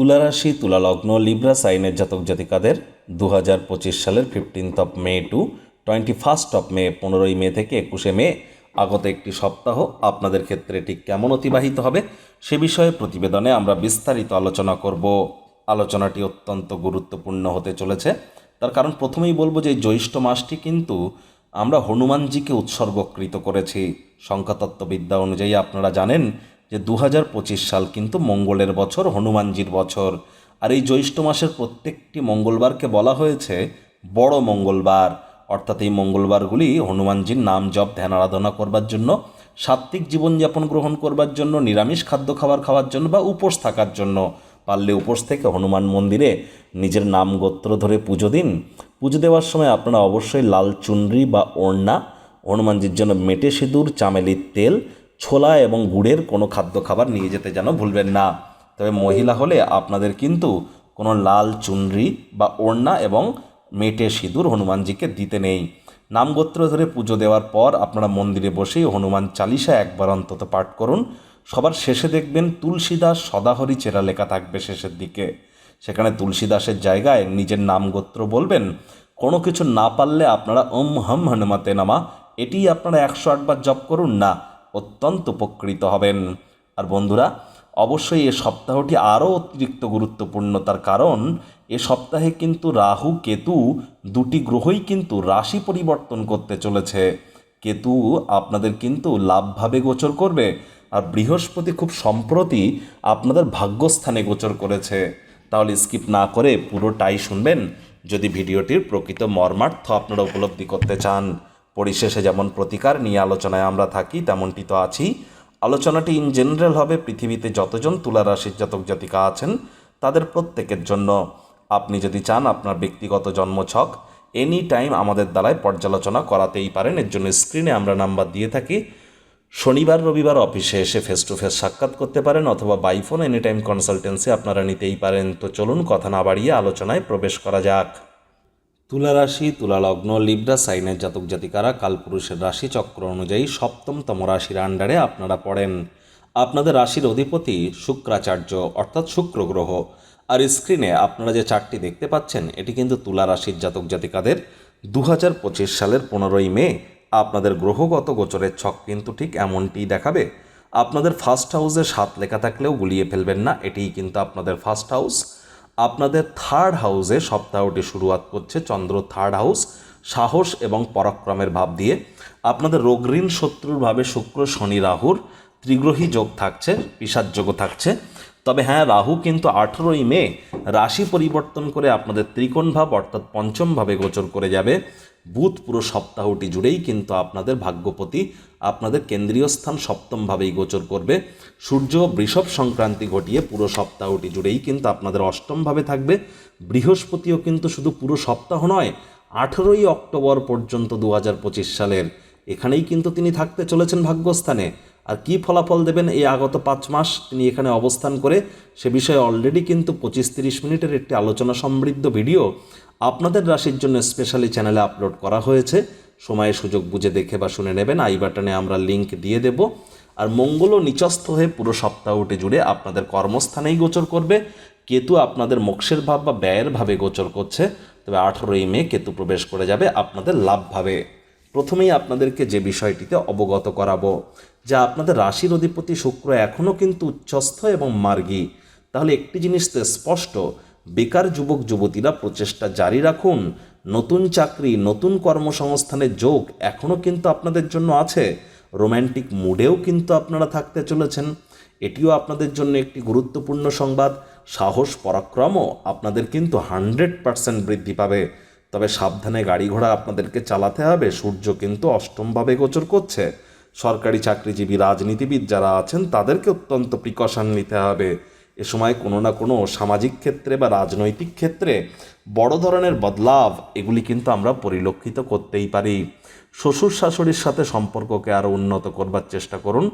তুলারাশি, তুলালগ্ন, Libra সাইনের জাতক জাতিকাদের দু হাজার পঁচিশ সালের fifteenth of May to twenty first of May পনেরোই মে থেকে একুশে মে আগত একটি সপ্তাহ আপনাদের ক্ষেত্রে ঠিক কেমন অতিবাহিত হবে সে বিষয়ে প্রতিবেদনে আমরা বিস্তারিত আলোচনা করব। আলোচনাটি অত্যন্ত গুরুত্বপূর্ণ হতে চলেছে। তার কারণ প্রথমেই বলব যে জ্যৈষ্ঠ মাসটি কিন্তু আমরা হনুমানজিকে উৎসর্গকৃত করেছি। সংখ্যাতত্ত্ববিদ্যা অনুযায়ী আপনারা জানেন যে দু হাজার পঁচিশ সাল কিন্তু মঙ্গলের বছর, হনুমানজির বছর। আর এই জ্যৈষ্ঠ মাসের প্রত্যেকটি মঙ্গলবারকে বলা হয়েছে বড় মঙ্গলবার। অর্থাৎ এই মঙ্গলবারগুলি হনুমানজির নাম জপ, ধ্যান, আরাধনা করবার জন্য, সাত্ত্বিক জীবনযাপন গ্রহণ করবার জন্য, নিরামিষ খাদ্য খাবার খাওয়ার জন্য বা উপোস থাকার জন্য। পারলে উপোস থেকে হনুমান মন্দিরে নিজের নাম গোত্র ধরে পুজো দিন। পুজো দেওয়ার সময় আপনারা অবশ্যই লাল চুনরি বা ওড়না, হনুমানজির জন্য মেটে সিঁদুর, চামেলির তেল ছোলা এবং গুড়ের কোনো খাদ্য খাবার নিয়ে যেতে যেন ভুলবেন না। তবে মহিলা হলে আপনাদের কিন্তু কোনো লাল চুনরি বা ওড়না এবং মেটে সিঁদুর হনুমানজিকে দিতে নেই। নামগোত্র ধরে পুজো দেওয়ার পর আপনারা মন্দিরে বসেই হনুমান চালিসা একবার অন্তত পাঠ করুন। সবার শেষে দেখবেন তুলসীদাস সদাহরি চেরা লেখা থাকবে শেষের দিকে। সেখানে তুলসীদাসের জায়গায় নিজের নাম গোত্র বলবেন। কোনো কিছু না পারলে আপনারা ওম হম হনুমাতে নামা। এটি আপনারা একশো আটবার জপ করুন না। অত্যন্ত উপকৃত হবেন। আর বন্ধুরা, অবশ্যই এ সপ্তাহটি আরও অতিরিক্ত গুরুত্বপূর্ণ। তার কারণ, এ সপ্তাহে কিন্তু রাহু কেতু দুটি গ্রহই কিন্তু রাশি পরিবর্তন করতে চলেছে। কেতু আপনাদের কিন্তু লাভভাবে গোচর করবে। আর বৃহস্পতি খুব সম্প্রতি আপনাদের ভাগ্যস্থানে গোচর করেছে। তাহলে স্কিপ না করে পুরোটাই শুনবেন। যদি ভিডিওটির প্রকৃত মর্মার্থ আপনারা উপলব্ধি করতে চান। পরিশেষে যেমন প্রতিকার নিয়ে আলোচনায় আমরা থাকি, তেমনটি তো আছি। আলোচনাটি ইন জেনারেল হবে, পৃথিবীতে যতজন তুলা রাশির জাতক জাতিকা আছেন, তাদের প্রত্যেকের জন্য। আপনি যদি চান আপনার ব্যক্তিগত জন্মছক এনি টাইম আমাদের দ্বারাই পর্যালোচনা করাতেই পারেন, এর জন্য স্ক্রিনে আমরা নাম্বার দিয়ে থাকি। শনিবার, রবিবার অফিসে এসে ফেস টু ফেস সাক্ষাৎ করতে পারেন, অথবা বাইফোন এনি টাইম কনসালটেন্সি আপনারা নিতেই পারেন। তো চলুন, কথা না বাড়িয়ে আলোচনায় প্রবেশ করা যাক। তুলা রাশি, তুলা লগ্ন, লিব্রা, সাইনের জাতক জাতিকারা, কালপুরুষের রাশি চক্র অনুযায়ী সপ্তমতম রাশির আন্ডারে আপনারা পড়েন। আপনাদের রাশির অধিপতি শুক্রাচার্য, অর্থাৎ শুক্র গ্রহ। আর স্ক্রিনে আপনারা যে চারটি দেখতে পাচ্ছেন, এটি কিন্তু তুলা রাশির জাতক জাতিকাদের দু হাজার পঁচিশ সালের পনেরোই মে। আপনাদের গ্রহগত গোচরের ছক কিন্তু ঠিক এমনটিই দেখাবে। আপনাদের ফার্স্ট হাউসে সাত লেখা থাকলেও গুলিয়ে ফেলবেন না, এটিই কিন্তু আপনাদের ফার্স্ট হাউস। আপনাদের থার্ড হাউসে সপ্তাহটি শুরুয়াত করছে চন্দ্র থার্ড হাউস সাহস এবং পরাক্রমের ভাব দিয়ে। আপনাদের রোগঋণ শত্রুর ভাবে শুক্র, শনি, রাহুর ত্রিগ্রহী যোগ থাকছে পিসার যোগ থাকছে। তবে হ্যাঁ রাহু কিন্তু আঠেরোই মে রাশি পরিবর্তন করে আপনাদের ত্রিকোণ ভাব অর্থাৎ পঞ্চম ভাবে গোচর করে যাবে। বুধ পুরো সপ্তাহটি জুড়েই কিন্তু আপনাদের ভাগ্যপতি আপনাদের কেন্দ্রীয় স্থান সপ্তমভাবেই গোচর করবে। সূর্য বৃষভ সংক্রান্তি ঘটিয়ে পুরো সপ্তাহটি জুড়েই কিন্তু আপনাদের অষ্টমভাবে থাকবে। বৃহস্পতিও কিন্তু শুধু পুরো সপ্তাহ নয়, আঠেরোই অক্টোবর পর্যন্ত দু হাজার পঁচিশ সালের এখানেই কিন্তু তিনি থাকতে চলেছেন ভাগ্যস্থানে। আর কি ফলাফল দেবেন এই আগত পাঁচ মাস তিনি এখানে অবস্থান করে, সে বিষয়ে অলরেডি কিন্তু পঁচিশ তিরিশ মিনিটের একটি আলোচনা সমৃদ্ধ ভিডিও আপনাদের রাশির জন্য স্পেশালি চ্যানেলে আপলোড করা হয়েছে। সময়ে সুযোগ বুঝে দেখে বা শুনে নেবেন, আই বাটনে আমরা লিংক দিয়ে দেব। আর মঙ্গলও নিচস্থ হয়ে পুরো সপ্তাহটি জুড়ে আপনাদের কর্মস্থানেই গোচর করবে। কেতু আপনাদের মোক্ষের ভাব বা ব্যয়ের ভাবে গোচর করছে, তবে আঠেরোই মে কেতু প্রবেশ করে যাবে আপনাদের লাভভাবে প্রথমেই আপনাদেরকে যে বিষয়টিতে অবগত করাবো, যে আপনাদের রাশির অধিপতি শুক্র এখনও কিন্তু উচ্চস্থ এবং মার্গী। তাহলে একটি জিনিস তো স্পষ্ট, বেকার যুবক, যুবতীরা প্রচেষ্টা জারি রাখুন। নতুন চাকরি, নতুন কর্মসংস্থানের যোগ এখনও কিন্তু আপনাদের জন্য আছে। রোম্যান্টিক মুডেও কিন্তু আপনারা থাকতে চলেছেন। এটিও আপনাদের জন্য একটি গুরুত্বপূর্ণ সংবাদ। সাহস, পরাক্রমও আপনাদের কিন্তু হান্ড্রেড পারসেন্ট বৃদ্ধি পাবে। তবে সাবধানে গাড়ি ঘোড়া আপনাদেরকে চালাতে হবে। সূর্য কিন্তু অষ্টমভাবে গোচর করছে। সরকারি চাকরিজীবী রাজনীতিবিদ যারা আছেন, তাদেরকে অত্যন্ত প্রিকশন নিতে হবে। এ সময় কোনো না কোনো সামাজিক ক্ষেত্রে বা রাজনৈতিক ক্ষেত্রে বড় ধরনের বদলাভ এগুলি কিন্তু আমরা পরিলক্ষিত করতেই পারি। শ্বশুর শাশুড়ির সাথে সম্পর্ককে আরও উন্নত করবার চেষ্টা করুন।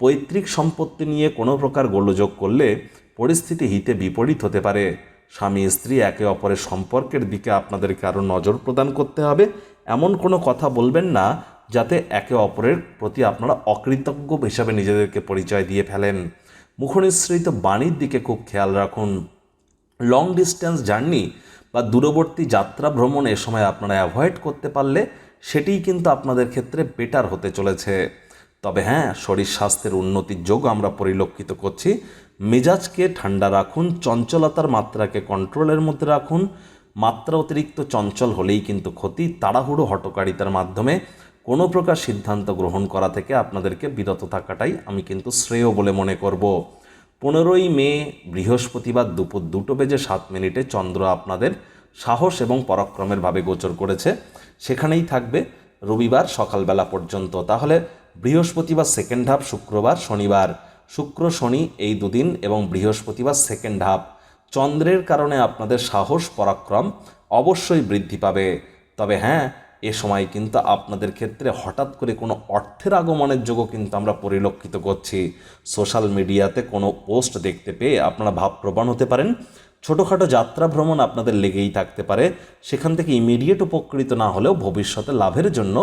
পৈতৃক সম্পত্তি নিয়ে কোনো প্রকার গোলযোগ করলে পরিস্থিতি হিতে বিপরীত হতে পারে। স্বামী, স্ত্রী একে অপরের সম্পর্কের দিকে আপনাদেরকে আরও নজর প্রদান করতে হবে। এমন কোনো কথা বলবেন না যাতে একে অপরের প্রতি আপনারা অকৃতজ্ঞ হিসাবে নিজেদেরকে পরিচয় দিয়ে ফেলেন। মুখনিসৃত বাণীর দিকে খুব খেয়াল রাখুন। লং ডিস্টেন্স জার্নি বা দূরবর্তী যাত্রা ভ্রমণ এ সময় আপনারা অ্যাভয়েড করতে পারলে সেটিই কিন্তু আপনাদের ক্ষেত্রে বেটার হতে চলেছে। তবে হ্যাঁ শরীর স্বাস্থ্যের উন্নতির যোগ আমরা পরিলক্ষিত করছি। মেজাজকে ঠান্ডা রাখুন, চঞ্চলতার মাত্রাকে কন্ট্রোলের মধ্যে রাখুন। মাত্রা অতিরিক্ত চঞ্চল হলেই কিন্তু ক্ষতি। তাড়াহুড়ো হটকারিতার মাধ্যমে কোনো প্রকার সিদ্ধান্ত গ্রহণ করা থেকে আপনাদেরকে বিরত থাকাটাই আমি কিন্তু শ্রেয় বলে মনে করব। পনেরোই মে, বৃহস্পতিবার দুপুর দুটো বেজে সাত মিনিটে চন্দ্র আপনাদের সাহস এবং পরাক্রমের ভাবে গোচর করেছে। সেখানেই থাকবে রবিবার সকালবেলা পর্যন্ত। তাহলে বৃহস্পতিবার সেকেন্ড হাফ শুক্রবার, শনিবার। শুক্র, শনি এই দুদিন এবং বৃহস্পতিবার সেকেন্ড হাফ চন্দ্রের কারণে আপনাদের সাহস, পরাক্রম অবশ্যই বৃদ্ধি পাবে। তবে হ্যাঁ এ সময় কিন্তু আপনাদের ক্ষেত্রে হঠাৎ করে কোনো অর্থের আগমনের যোগও কিন্তু আমরা পরিলক্ষিত করছি। সোশ্যাল মিডিয়াতে কোনো পোস্ট দেখতে পেয়ে আপনারা ভাবপ্রবণ হতে পারেন। ছোটোখাটো যাত্রা ভ্রমণ আপনাদের লেগেই থাকতে পারে। সেখান থেকে ইমিডিয়েট উপকৃত না হলেও ভবিষ্যতে লাভের জন্য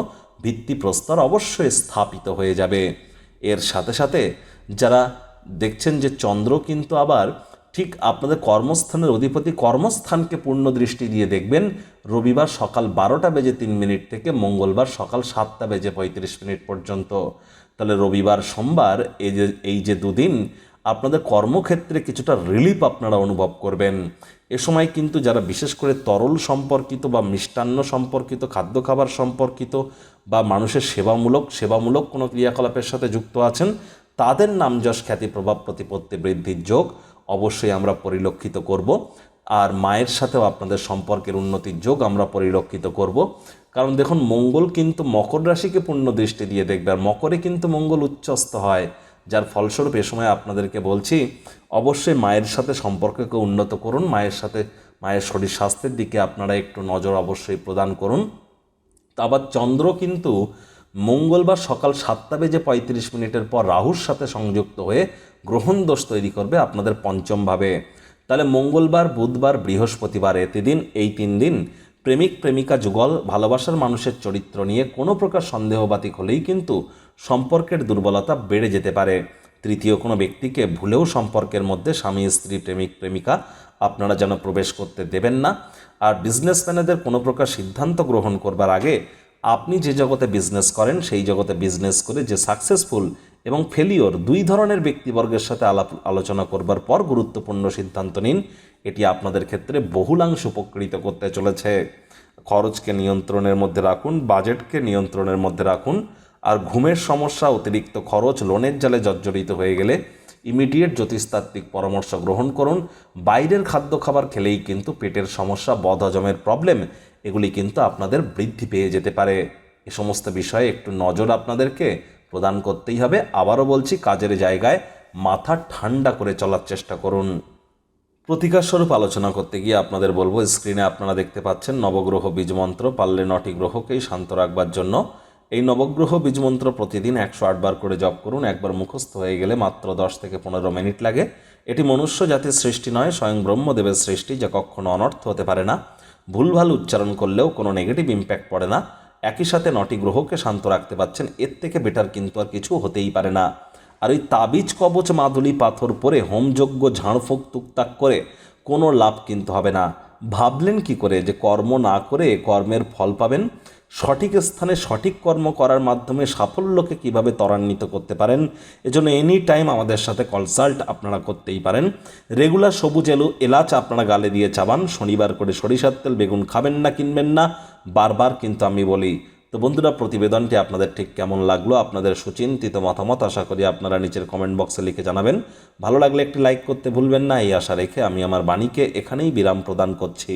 ভিত্তিপ্রস্তর অবশ্যই স্থাপিত হয়ে যাবে। এর সাথে সাথে যারা দেখছেন যে চন্দ্র কিন্তু আবার ঠিক আপনাদের কর্মস্থানের অধিপতি কর্মস্থানকে পূর্ণ দৃষ্টি দিয়ে দেখবেন। রবিবার সকাল বারোটা বেজে তিন মিনিট থেকে মঙ্গলবার সকাল সাতটা বেজে পঁয়ত্রিশ মিনিট পর্যন্ত। তাহলে রবিবার, সোমবার এই যে এই যে দুদিন আপনাদের কর্মক্ষেত্রে কিছুটা রিলিফ আপনারা অনুভব করবেন। এ সময় কিন্তু যারা বিশেষ করে তরল সম্পর্কিত বা মিষ্টান্ন সম্পর্কিত, খাদ্য খাবার সম্পর্কিত বা মানুষের সেবামূলক সেবামূলক কোনো ক্রিয়াকলাপের সাথে যুক্ত আছেন তাদের নামযশ খ্যাতি প্রভাব প্রতিপত্তি বৃদ্ধির যোগ অবশ্যই আমরা পরিলক্ষিত করব। আর মায়ের সাথেও আপনাদের সম্পর্কের উন্নতির যোগ আমরা পরিলক্ষিত করব। কারণ দেখুন, মঙ্গল কিন্তু মকর রাশিকে পূর্ণ দৃষ্টি দিয়ে দেখবে, আর মকরে কিন্তু মঙ্গল উচ্চস্ত হয়, যার ফলস্বরূপ এ সময় আপনাদেরকে বলছি, অবশ্যই মায়ের সাথে সম্পর্ককে উন্নত করুন, মায়ের সাথে, মায়ের শরীর স্বাস্থ্যের দিকে আপনারা একটু নজর অবশ্যই প্রদান করুন। আবার চন্দ্র কিন্তু মঙ্গলবার সকাল সাতটা বেজে পঁয়ত্রিশ মিনিটের পর রাহুর সাথে সংযুক্ত হয়ে গ্রহণ দোষ তৈরি করবে আপনাদের পঞ্চমভাবে। তাহলে মঙ্গলবার, বুধবার, বৃহস্পতিবার এতে দিন এই তিন দিন প্রেমিক, প্রেমিকা, যুগল, ভালোবাসার মানুষের চরিত্র নিয়ে কোনো প্রকার সন্দেহবাতিক হলেই কিন্তু সম্পর্কের দুর্বলতা বেড়ে যেতে পারে। তৃতীয় কোনো ব্যক্তিকে ভুলেও সম্পর্কের মধ্যে স্বামী, স্ত্রী, প্রেমিক, প্রেমিকা আপনারা যেন প্রবেশ করতে দেবেন না। আর বিজনেসম্যানেদের কোনো প্রকার সিদ্ধান্ত গ্রহণ করবার আগে আপনি যে জগতে বিজনেস করেন, সেই জগতে বিজনেস করে যে সাকসেসফুল এবং ফেলিওর দুই ধরনের ব্যক্তিবর্গের সাথে আলাপ, আলোচনা করবার পর গুরুত্বপূর্ণ সিদ্ধান্ত নিন। এটি আপনাদের ক্ষেত্রে বহুলাংশ উপকৃত করতে চলেছে। খরচকে নিয়ন্ত্রণের মধ্যে রাখুন, বাজেটকে নিয়ন্ত্রণের মধ্যে রাখুন, আর ঘুমের সমস্যা, অতিরিক্ত খরচ, লোনের জালে জর্জরিত হয়ে গেলে ইমিডিয়েট জ্যোতিষতাত্ত্বিক পরামর্শ গ্রহণ করুন। বাইরের খাদ্য খাবার খেলেই কিন্তু পেটের সমস্যা, বদহজমের প্রবলেম এগুলি কিন্তু আপনাদের বৃদ্ধি পেয়ে যেতে পারে। এ সমস্ত বিষয়ে একটু নজর আপনাদেরকে প্রদান করতেই হবে। আবারও বলছি, কাজের জায়গায় মাথা ঠান্ডা করে চলার চেষ্টা করুন। প্রতিকার স্বরূপ আলোচনা করতে গিয়ে আপনাদের বলব, স্ক্রিনে আপনারা দেখতে পাচ্ছেন নবগ্রহ বীজমন্ত্র, পারলে নটি গ্রহকেই শান্ত রাখবার জন্য। এই নবগ্রহ বীজমন্ত্র প্রতিদিন একশো আটবার করে জপ করুন, একবার মুখস্থ হয়ে গেলে মাত্র দশ থেকে পনেরো মিনিট লাগে। এটি মনুষ্য জাতির সৃষ্টি নয়, স্বয়ং ব্রহ্মদেবের সৃষ্টি, যা কখনো অনর্থ হতে পারে না। ভুলভাল উচ্চারণ করলেও কোনো নেগেটিভ ইম্প্যাক্ট পড়ে না। একই সাথে নটি গ্রহকে শান্ত রাখতে পারছেন, এর থেকে বেটার কিন্তু আর কিছু হতেই পারে না। আর ওই তাবিজ, কবচ, মাদুলি, পাথর পরে হোমযোগ্য ঝাড়ফুঁক, তুকতাক করে কোনো লাভ কিন্তু হবে না। ভাবলেন কি করে যে কর্ম না করে কর্মের ফল পাবেন? সঠিক স্থানে সঠিক কর্ম করার মাধ্যমে সাফল্যকে কীভাবে ত্বরান্বিত করতে পারেন, এজন্য এনি টাইম আমাদের সাথে কনসাল্ট আপনারা করতেই পারেন। রেগুলার সবুজ এলু, এলাচ আপনারা গালে দিয়ে চাবান, শনিবার করে সরিষার তেল, বেগুন খাবেন না, কিনবেন না, বারবার কিন্তু আমি বলি। তো বন্ধুরা, প্রতিবেদনটি আপনাদের ঠিক কেমন লাগল, আপনাদের সুচিন্তিত মতামত আশা করি আপনারা নিচের কমেন্ট বক্সে লিখে জানাবেন। ভালো লাগলে একটি লাইক করতে ভুলবেন না, এই আশা রেখে আমি আমার বাণীকে এখানেই বিরাম প্রদান করছি।